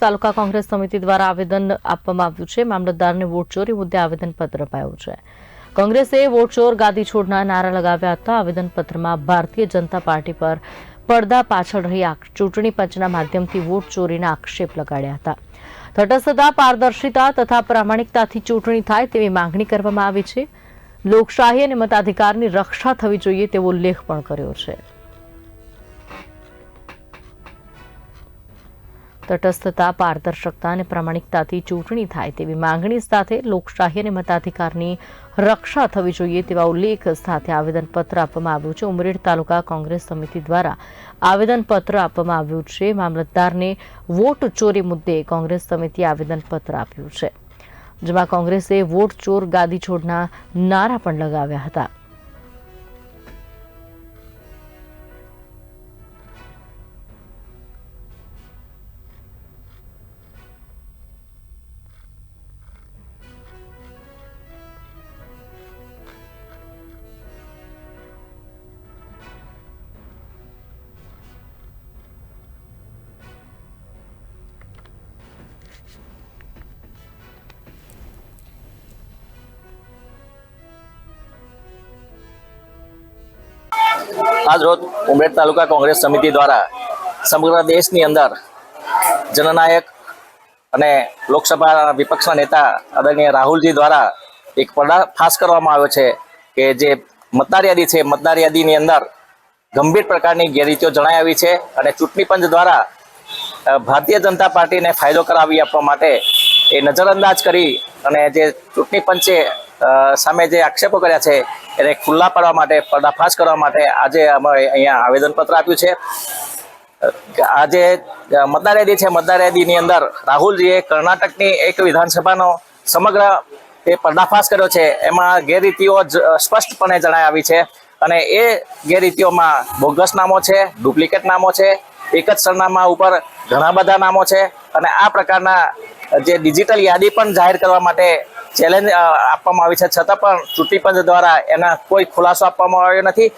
તાલુકા કોંગ્રેસ સમિતિ દ્વારા આવેદન આપવામાં આવ્યું છે. મામલતદારને વોટ ચોરી મુદ્દે આવેદનપત્ર અપાયું છે. કોંગ્રેસે વોટ ચોર ગાદી છોડના નારા લગાવ્યા હતા. આવેદનપત્રમાં ભારતીય જનતા પાર્ટી પર પડદા પાછળ રહી ચૂંટણી પંચના માધ્યમથી વોટ ચોરીના આક્ષેપ લગાડ્યા હતા. તટસ્થતા, પારદર્શિતા તથા પ્રામાણિકતાથી ચૂંટણી થાય તેવી માંગણી કરવામાં આવી છે. લોકશાહી અને મતાધિકારની રક્ષા થવી જોઈએ તેવો ઉલ્લેખ પણ કર્યો છે. તટસ્થતા, પારદર્શકતા અને પ્રામાણિકતાથી ચૂંટણી થાય તેવી માંગણી સાથે લોકશાહી અને મતાધિકારની રક્ષા થવી જોઈએ તેવા ઉલ્લેખ સાથે આવેદનપત્ર આપવામાં આવ્યું છે. ઉમરેડ તાલુકા કોંગ્રેસ સમિતિ દ્વારા આવેદનપત્ર આપવામાં આવ્યું છે. મામલતદારને વોટ ચોરી મુદ્દે કોંગ્રેસ સમિતિએ આવેદનપત્ર આપ્યું છે. જેમાં કોંગ્રેસે વોટ ચોર ગાદી છોડના નારા પણ લગાવ્યા હતા. આજ રોજ ઉમરેઠ તાલુકા કોંગ્રેસ સમિતિ દ્વારા સમગ્ર દેશની અંદર જનનાયક અને લોકસભા વિપક્ષના નેતા આદરણીય રાહુલજી દ્વારા એક પર્દાફાશ કરવામાં આવ્યો છે કે જે મતદાર યાદી છે, મતદાર યાદીની અંદર ગંભીર પ્રકારની ગેરરીતિઓ જણાઈ આવી છે અને ચૂંટણી પંચ દ્વારા ભારતીય જનતા પાર્ટીને ફાયદો કરાવી આપવા માટે એ નજરઅંદાજ કરી અને જે ચૂંટણી પંચે સામે જે આક્ષેપો કર્યા છે એને ખુલ્લા પાડવા માટે, પર્દાફાશ કરવા માટે આજે અમે અહીંયા આવેદનપત્ર આપ્યું છે. આજે મતદાર યાદી છે, મતદાર યાદીની અંદર રાહુલજીએ કર્ણાટકની એક વિધાનસભાનો સમગ્ર એ પર્દાફાશ કર્યો છે. એમાં ગેરરીતિઓ સ્પષ્ટપણે જણાઈ આવી છે અને એ ગેરરીતિઓમાં બોગસ નામો છે, ડુપ્લિકેટ નામો છે, એક જ સરનામા ઉપર ઘણા બધા નામો છે અને આ પ્રકારના જે ડિજિટલ યાદી પણ જાહેર કરવા માટે ચેલેન્જ આપવામાં આવી છે. છતાં પણ ચૂંટણી પંચ દ્વારા એના કોઈ ખુલાસો આપવામાં આવ્યો નથી.